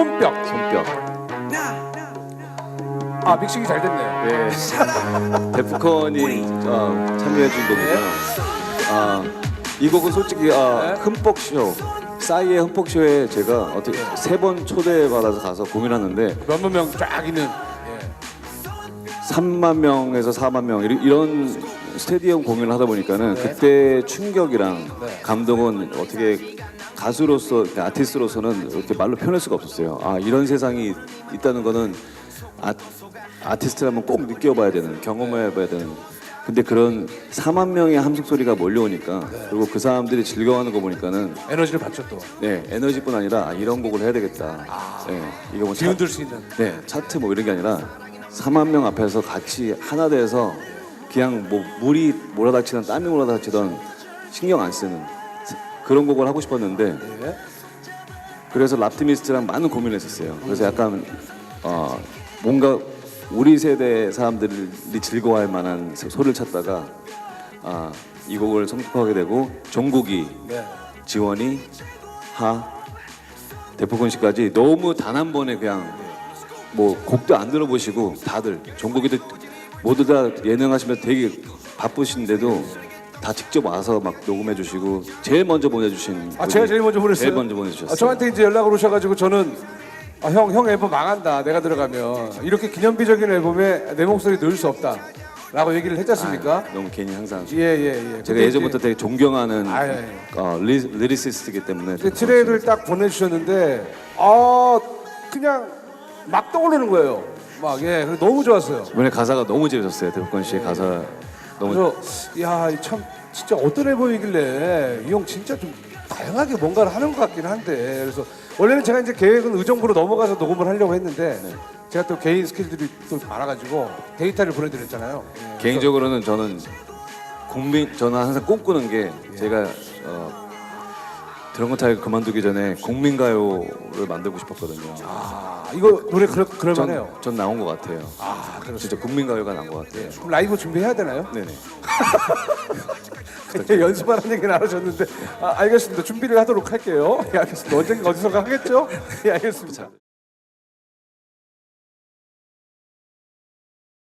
손뼉. 손뼉. 아 믹싱이 잘 됐네요. 네. 데프콘이 어, 참여해준 곡이고요. 아, 이 곡은 솔직히 아, 네. 흠뻑쇼 싸이의 흠뻑쇼에 제가 어떻게 세 번 초대받아서 가서 공연하는데 몇몇 명 쫙 있는. 예. 3만 명에서 4만 명 이런, 이런 스테디움 공연을 하다 보니까는 네. 그때 충격이랑 네. 감동은 어떻게 가수로서 그러니까 아티스트로서는 이렇게 말로 표현할 수가 없었어요. 아 이런 세상이 있다는 거는 아, 아티스트라면 꼭 느껴봐야 되는 경험해봐야 되는. 근데 그런 4만 명의 함성 소리가 몰려오니까 네. 그리고 그 사람들이 즐거워하는 거 보니까는 에너지를 받죠 또. 네 에너지뿐 아니라 아, 이런 곡을 해야 되겠다. 네, 이거 뭐 차- 뒤흔들 수 있는. 네, 차트 뭐 이런 게 아니라 4만 명 앞에서 같이 하나 돼서 그냥 뭐 물이 몰아닥치던 땀이 몰아닥치던 신경 안 쓰는 그런 곡을 하고 싶었는데 예. 그래서 랍티미스트랑 많은 고민을 했었어요. 그래서 약간 어 뭔가 우리 세대 사람들이 즐거워할 만한 소- 소리를 찾다가 아, 이 곡을 선곡하게 되고 종국이 네. 지원이 하 대포건 씨까지 너무 단 한 번에 그냥 뭐 곡도 안 들어보시고 다들 종국이도 모두 다 예능하시면 되게 바쁘신데도 다 직접 와서 막 녹음해 주시고 제일 먼저 보내주신 아 제가 분이 제일 먼저 보냈어요. 제일 먼저 보내주셨어요. 아, 저한테 이제 연락을 오셔가지고 저는 아, 형, 형 앨범 망한다. 내가 들어가면 이렇게 기념비적인 앨범에 내 목소리 넣을 수 없다.라고 얘기를 했지 않습니까? 아, 너무 괜히 항상 예예 예. 제가 근데 예전부터 되게 존경하는 아, 예, 예. 어, 리, 리리시스트이기 때문에 이제 트레이를 딱 보내주셨는데 아 그냥 막 떠오르는 거예요. 막 예, 그래서 너무 좋았어요. 이번에 가사가 너무 재밌었어요. 대포건 씨의 가사 너무 그래서 야참 진짜 어떤 앨범이길래 이 형 진짜 좀 다양하게 뭔가를 하는 것 같긴 한데 그래서 원래는 제가 이제 계획은 의정부로 넘어가서 녹음을 하려고 했는데 제가 또 개인 스케줄이 또 많아가지고 데이터를 보내드렸잖아요. 예, 그래서 개인적으로는 저는 국민 저는 항상 꿈꾸는 게 제가 어, 드럼건 타이거 그만두기 전에 국민가요를 만들고 싶었거든요. 아 이거 노래 그럴, 전, 그럴만해요. 전 나온 것 같아요. 아 그렇죠. 진짜 국민가요가 나온 것 같아요. 그럼 라이브 준비해야 되나요? 네네. 연습하는 얘기 나누셨는데 아, 알겠습니다. 준비를 하도록 할게요. 예, 알겠습니다. 언젠가 어디선가 하겠죠? 예, 알겠습니다.